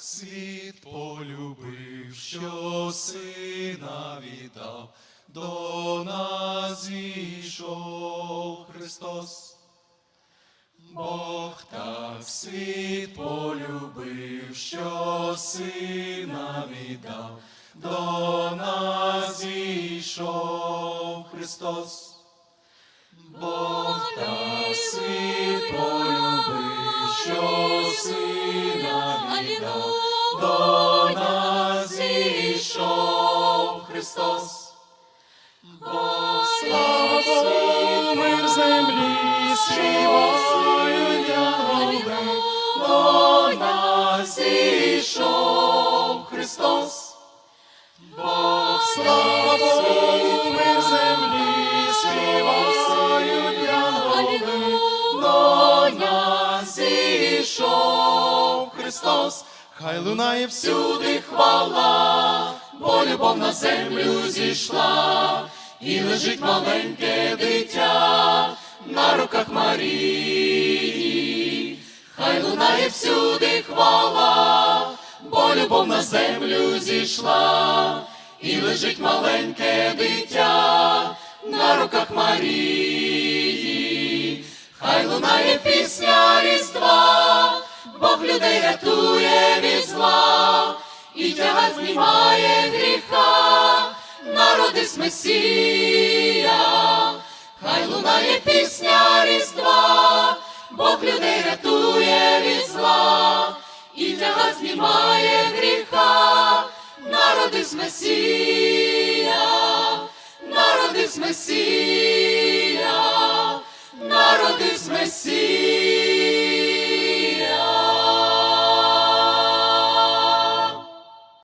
світ полюбив, що сина віддав, до нас зійшов Христос. Бог так світ полюбив, що сина віддав, до нас зійшов Христос. Бог так сина до нас зійшов Христос. Бог слава мир в землі, співають янголи, до нас зійшов Христос. Бог слава мир землі, до нас Христос. Хай лунає всюди хвала, бо любов на землю зійшла, і лежить маленьке дитя на руках Марії. Хай лунає всюди хвала, бо любов на землю зійшла, і лежить маленьке дитя на руках Марії. Хай лунає пісня і тяга знімає гріха, народись Месія, хай лунає пісня Різдва, Бог людей рятує від зла, і тяга знімає гріха, народись Месія, народись Месія, народись Месія.